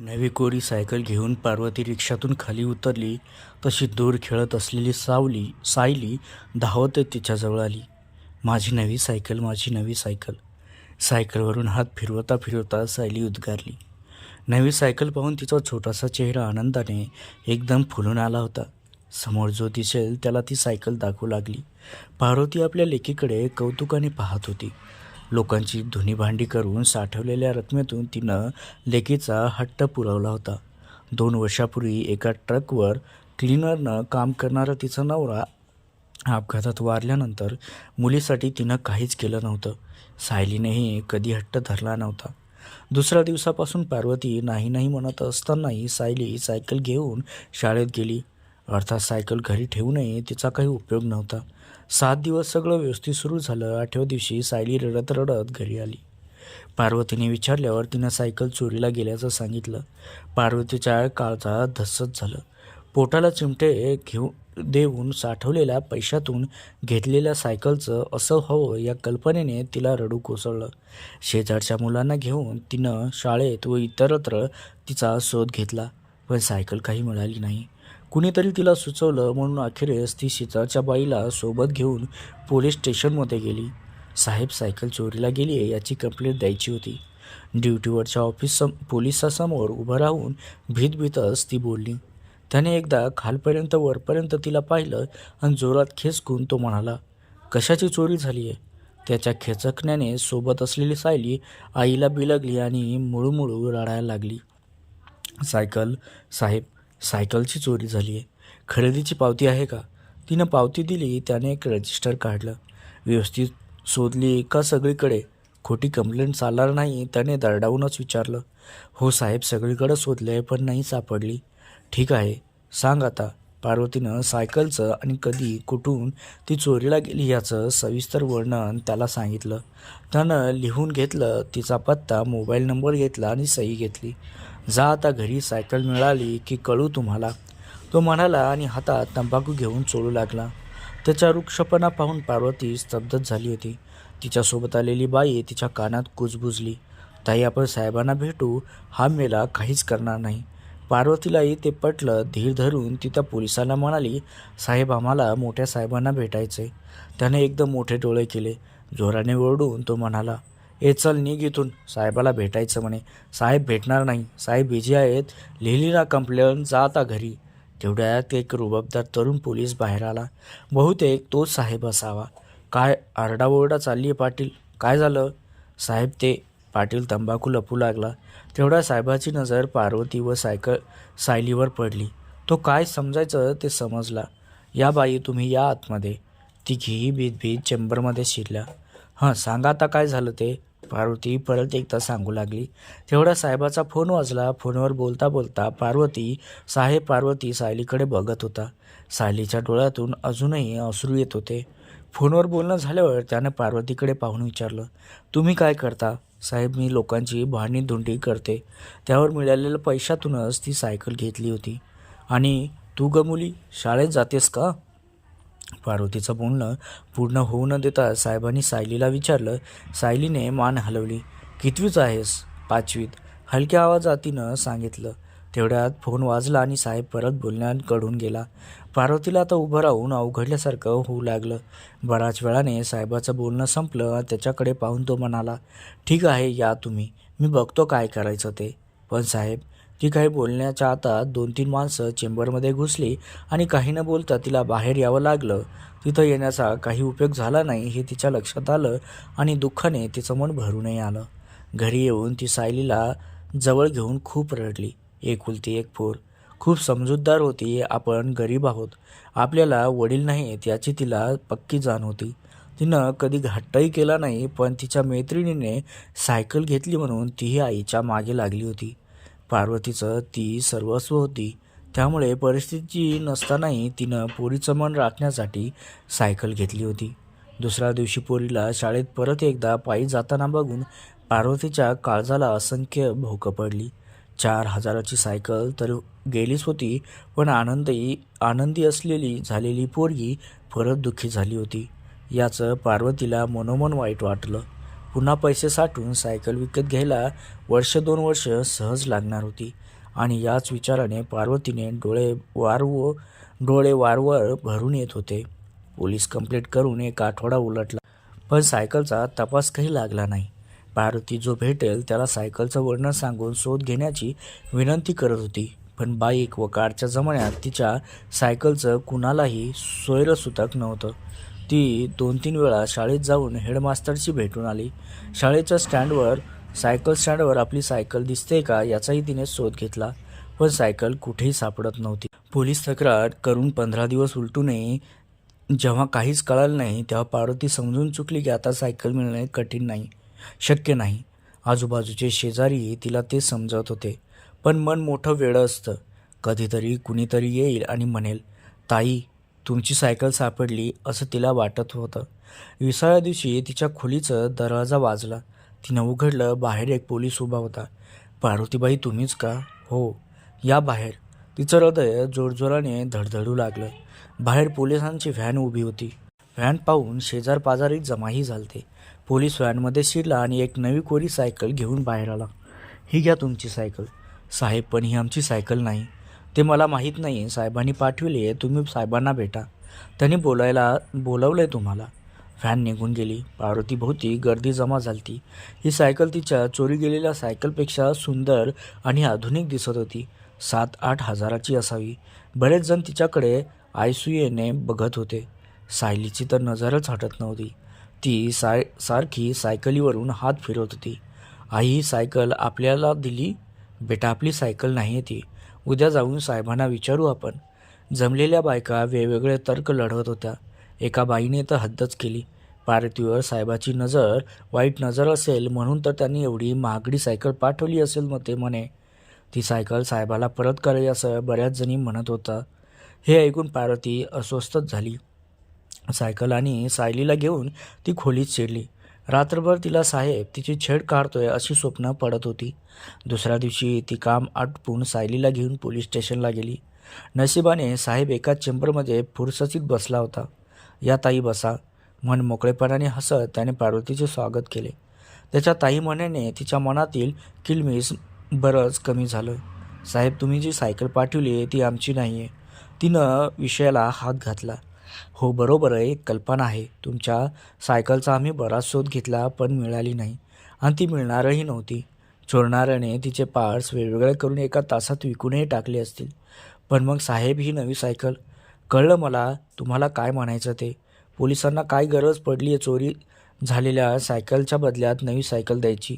नवी कोरी सायकल घेऊन पार्वती रिक्षातून खाली उतरली. तशी दूर खेळत असलेली सावली सायली धावत तिच्याजवळ आली. माझी नवी सायकल माझी नवी सायकल. सायकलवरून हात फिरवता फिरवता सायली उद्गारली. नवी सायकल पाहून तिचा छोटासा चेहरा आनंदाने एकदम फुलून आला होता. समोर जो दिसेल त्याला ती सायकल दाखवू लागली. पार्वती आपल्या लेकीकडे कौतुकाने पाहत होती. लोकांची धुनी भांडी करून साठवलेल्या रकमेतून तिनं लेकीचा हट्ट पुरवला होता. दोन वर्षापूर्वी एका ट्रकवर क्लिनरनं काम करणारा तिचा नवरा अपघातात वारल्यानंतर मुलीसाठी तिनं काहीच केलं नव्हतं. सायलीनेही कधी हट्ट धरला नव्हता. दुसऱ्या दिवसापासून पार्वती नाही नाही म्हणत असतानाही सायली सायकल घेऊन शाळेत गेली. अर्थात सायकल घरी ठेवूनही तिचा काही उपयोग नव्हता. सात दिवस सगळं व्यवस्थित सुरू झालं. आठव्या दिवशी सायली रडत रडत घरी आली. पार्वतीने विचारल्यावर तिनं सायकल चोरीला गेल्याचं सांगितलं. पार्वतीच्या काळचा धस्सच झालं. पोटाला चिमटे घेऊ देऊन साठवलेल्या पैशातून घेतलेल्या सायकलचं असं हवं या कल्पनेने तिला रडू कोसळलं. शेजारच्या मुलांना घेऊन तिनं शाळेत व इतरत्र तिचा शोध घेतला. पण सायकल काही मिळाली नाही. कुणीतरी तिला सुचवलं म्हणून अखेरीस ती शेजारच्या बाईला सोबत घेऊन पोलीस स्टेशनमध्ये गेली. साहेब सायकल चोरीला गेली आहे याची कंप्लेंट द्यायची होती. ड्युटीवरच्या ऑफिस सम पोलिसासमोर उभं राहून भीतभीतच ती बोलली. त्याने एकदा खालपर्यंत वरपर्यंत तिला पाहिलं आणि जोरात खेचकून तो म्हणाला कशाची चोरी झाली आहे? त्याच्या खेचकण्याने सोबत असलेली सायली आईला बिलगली आणि मुळूमुळू रडायला लागली. सायकल साहेब सायकलची चोरी झाली आहे. खरेदीची पावती आहे का? तिनं पावती दिली त्याने एक रजिस्टर काढलं. व्यवस्थित शोधली का सगळीकडे. खोटी कंप्लेंट चालणार नाही त्याने दरडावूनच विचारलं. हो साहेब सगळीकडे शोधले पण नाही सापडली. ठीक आहे सांग आता. पार्वतीनं सायकलचं आणि कधी कुठून ती चोरीला गेली याचं सविस्तर वर्णन त्याला सांगितलं. त्यानं लिहून घेतलं तिचा पत्ता मोबाईल नंबर घेतला आणि सही घेतली. जा आता घरी सायकल मिळाली की कळू तुम्हाला. तो म्हणाला आणि हातात तंबाखू घेऊन चोळू लागला. त्याच्या वृक्षपणा पाहून पार्वती स्तब्धच झाली होती. तिच्यासोबत आलेली बाई तिच्या कानात कुजबुजली ताई आपण साहेबांना भेटू. हा मेला काहीच करणार नाही. पार्वतीलाही ते पटलं. धीर धरून ती त्या पोलिसाला म्हणाली साहेब आम्हाला मोठ्या साहेबांना भेटायचे त्याने एकदम मोठे डोळे केले. जोराने ओरडून तो म्हणाला ए चल निघ इथून. साहेबाला भेटायचं म्हणे. साहेब भेटणार नाही. साहेब बिझी आहेत. लिहिली ना कंप्लेंट. जा आता घरी. तेवढ्यात एक रुबाबदार तरुण पोलीस बाहेर आला. बहुतेक तोच साहेब असावा. काय आरडाओरडा चालली आहे पाटील? काय झालं? साहेब ते पाटील तंबाखू लपू लागला. तेवढ्या साहेबाची नजर पार्वती व सायकल सायलीवर पडली. तो काय समजायचं ते समजला. या बाई तुम्ही या आतमध्ये. तिघी भीत भीत चेंबरमध्ये शिरल्या. हां सांगा आता काय झालं ते. पार्वती परत एकदा सांगू लागली. तेवढा साहेबाचा फोन वाजला. फोनवर बोलता बोलता पार्वती साहेब पार्वती सायलीकडे बघत होता. सायलीच्या डोळ्यातून अजूनही अश्रू येत होते. फोनवर बोलणं झाल्यावर त्यानं पार्वतीकडे पाहून विचारलं तुम्ही काय करता? साहेब मी लोकांची भांडी धुंडी करते. त्यावर मिळालेल्या पैशातूनच ती सायकल घेतली होती. आणि तू ग मुली शाळेत जातेस का? पार्वतीचं बोलणं पूर्ण होऊ न देता साहेबांनी सायलीला विचारलं सायलीने मान हलवली. कितवीच आहेस? पाचवीत. हलक्या आवाजात तिनं सांगितलं. तेवढ्यात फोन वाजला आणि साहेब परत बोलण्याकडून गेला. पार्वतीला आता उभं राहून अवघडल्यासारखं होऊ लागलं. बराच वेळाने साहेबाचं बोलणं संपलं त्याच्याकडे पाहून तो म्हणाला ठीक आहे या तुम्ही. मी बघतो काय करायचं ते. पण साहेब ती काही बोलण्याच्या आता दोन तीन माणसं चेंबरमध्ये घुसली आणि काही न बोलता तिला बाहेर यावं लागलं. तिथं येण्याचा काही उपयोग झाला नाही हे तिच्या लक्षात आलं आणि दुःखाने तिचं मन भरूनही आलं. घरी येऊन ती सायलीला जवळ घेऊन खूप रडली. एकुलती एक पोर खूप समजूतदार होती आपण गरीब आहोत. आपल्याला वडील नाहीत याची तिला पक्की जाण होती. तिनं कधी घट्टही केला नाही पण तिच्या मैत्रिणीने सायकल घेतली म्हणून तीही आईच्या मागे लागली होती. पार्वतीचं ती सर्वस्व होती. त्यामुळे परिस्थिती नसतानाही तिनं पोरीचं मन राखण्यासाठी सायकल घेतली होती. दुसऱ्या दिवशी पोरीला शाळेत परत एकदा पायी जाताना बघून पार्वतीच्या काळजाला असंख्य भोकं पडली. चार हजाराची सायकल तर गेलीच होती पण आनंदी आनंदी असलेली झालेली पोरगी परत दुःखी झाली होती. याचं पार्वतीला मनोमन वाईट वाटलं. पुन्हा पैसे साठवून सायकल विकत घ्यायला वर्ष दोन वर्ष सहज लागणार होती. आणि याच विचाराने पार्वतीने डोळे वारव डोळे वारवर भरून येत होते. पोलीस कंप्लेंट करून एक आठवडा उलटला. पण सायकलचा तपास काही लागला नाही. पार्वती जो भेटेल त्याला सायकलचं वर्णन सांगून शोध घेण्याची विनंती करत होती. पण बाईक व कारच्या जमान्यात तिच्या सायकलचं कुणालाही सोयरसुतक नव्हतं. ती दोन तीन वेळा शाळेत जाऊन हेडमास्टरशी भेटून आली. शाळेच्या स्टँडवर सायकल स्टँडवर आपली सायकल दिसते का याचाही तिने शोध घेतला. पण सायकल कुठेही सापडत नव्हती. पोलीस तक्रार करून पंधरा दिवस उलटूनही जेव्हा काहीच कळालं नाही तेव्हा पार्वती समजून चुकली की आता सायकल मिळणे कठीण नाही शक्य नाही. आजूबाजूचे शेजारी तिला ते समजवत होते. पण मन मोठं वेळं असतं. कधीतरी कुणीतरी येईल आणि म्हणेल ताई तुमची सायकल सापडली असं तिला वाटत होतं. विसाळ्या दिवशी तिच्या खोलीचं दरवाजा वाजला. तिनं उघडलं बाहेर एक पोलीस उभा होता. पार्वतीबाई तुम्हीच का? हो. या बाहेर. तिचं हृदय जोरजोराने धडधडू लागलं. बाहेर पोलिसांची व्हॅन उभी होती. व्हॅन पाहून शेजार पाजारी जमाही झालते. पोलीस व्हॅनमध्ये शिरला आणि एक नवी कोरी सायकल घेऊन बाहेर आला. ही घ्या तुमची सायकल. साहेब पण ही आमची सायकल नाही. ते मला माहीत नाही साहेबांनी पाठविले आहे. तुम्ही साहेबांना भेटा. त्यांनी बोलायला बोलवलं आहे तुम्हाला. व्हॅन निघून गेली. पार्वतीभोवती गर्दी जमा झालती. ही सायकल तिच्या चोरी गेलेल्या सायकलपेक्षा सुंदर आणि आधुनिक दिसत होती. सात आठ हजाराची असावी. बरेच जण तिच्याकडे आयसुयेने बघत होते. सायलीची तर नजरच हटत नव्हती. ती साय सारखी सायकलीवरून हात फिरवत होती. आई ही सायकल आपल्याला दिली? बेटा आपली सायकल नाही आहे ती. उद्या जाऊन साहेबांना विचारू आपण. जमलेल्या बायका वेगवेगळे तर्क लढवत होत्या. एका बाईने तर हद्दच केली. पार्वतीवर साहेबाची नजर वाईट नजर असेल म्हणून तर त्यांनी एवढी महागडी सायकल पाठवली असेल मग ते म्हणे. ती सायकल साहेबाला परत करावी असं बऱ्याच जणी म्हणत होता. हे ऐकून पार्वती अस्वस्थच झाली. सायकल आणि सायलीला घेऊन ती खोलीत शिरली. रात्रभर तिला साहेब तिची छेड काढतोय अशी स्वप्न पडत होती. दुसऱ्या दिवशी ती काम आटपून सायलीला घेऊन पोलीस स्टेशनला गेली. नशिबाने साहेब एका चेंबरमध्ये फुरससीत बसला होता. या ताई बसा. मन मोकळेपणाने हसत त्याने पार्वतीचे स्वागत केले. त्याच्या ताई म्हणण्याने तिच्या मनातील किलमिस बरंच कमी झालं. साहेब तुम्ही जी सायकल पाठवली आहे ती आमची नाही आहे तिनं विषयाला हात घातला. हो बरोबर आहे. एक कल्पना आहे. तुमच्या सायकलचा आम्ही बराच शोध घेतला पण मिळाली नाही. आणि ती मिळणारही नव्हती. चोरणाऱ्याने तिचे पार्ट्स वेगवेगळे करून एका तासात विकूनही टाकले असतील. पण मग साहेब ही नवी सायकल. कळलं मला तुम्हाला काय म्हणायचं ते? पोलिसांना काय गरज पडली आहे चोरी झालेल्या सायकलच्या बदल्यात नवी सायकल द्यायची?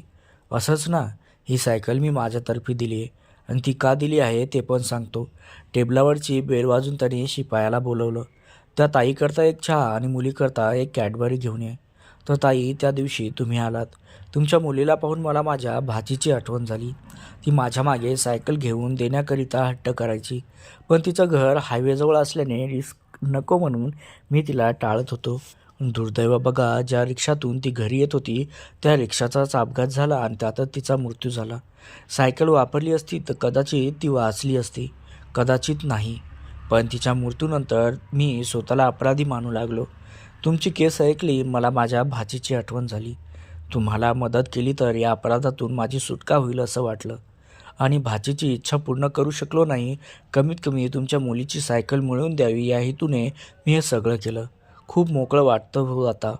असंच ना. ही सायकल मी माझ्यातर्फे दिली आहे. आणि ती का दिली आहे ते पण सांगतो. टेबलावरची बेल वाजून त्याने शिपायाला बोलवलं. त्या ताईकरता एक चहा आणि मुलीकरता एक कॅडबरी घेऊन ये. तर ताई त्या दिवशी तुम्ही आलात. तुमच्या मुलीला पाहून मला माझ्या भाचीची आठवण झाली. ती माझ्या मागे सायकल घेऊन देण्याकरिता हट्ट करायची. पण तिचं घर हायवेजवळ असल्याने रिस्क नको म्हणून मी तिला टाळत होतो. दुर्दैव बघा ज्या रिक्षातून ती घरी येत होती त्या रिक्षाचाच अपघात झाला आणि त्यातच तिचा मृत्यू झाला. सायकल वापरली असती तर कदाचित ती वाचली असती. कदाचित नाही. पण तिच्या मृत्यूनंतर मी स्वतःला अपराधी मानू लागलो. तुमची केस ऐकली मला माझ्या भाचीची आठवण झाली. तुम्हाला मदत केली तर या अपराधातून माझी सुटका होईल असं वाटलं. आणि भाचीची इच्छा पूर्ण करू शकलो नाही कमीत कमी तुमच्या मुलीची सायकल मिळवून द्यावी या हेतूने मी हे सगळं केलं. खूप मोकळं वाटतं हो आता.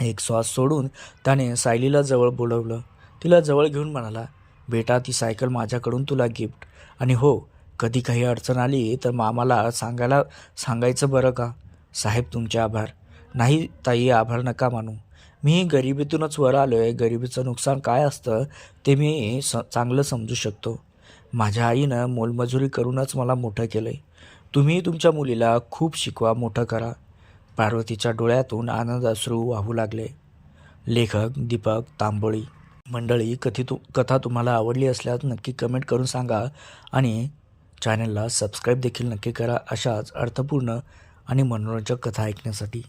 एक श्वास सोडून त्याने सायलीला जवळ बोलवलं. तिला जवळ घेऊन म्हणाला बेटा ती सायकल माझ्याकडून तुला गिफ्ट. आणि हो कधी काही अडचण आली तर मामाला सांगायला सांगायचं बरं का? साहेब तुमचे आभार. नाही ताई आभार नका मानू. मी गरिबीतूनच वर आलो आहे गरिबीचं नुकसान काय असतं ते मी स चांगलं समजू शकतो. माझ्या आईनं मोलमजुरी करूनच मला मोठं केलं आहे तुम्ही तुमच्या मुलीला खूप शिकवा मोठं करा. पार्वतीच्या डोळ्यातून आनंद अश्रू वाहू लागले. लेखक दीपक तांबोळी मंडळी कथी तु कथा तुम्हाला आवडली असल्यास नक्की कमेंट करून सांगा आणि चॅनलला सबस्क्राईब देखील नक्की करा अशाच अर्थपूर्ण आणि मनोरंजक कथा ऐकण्यासाठी.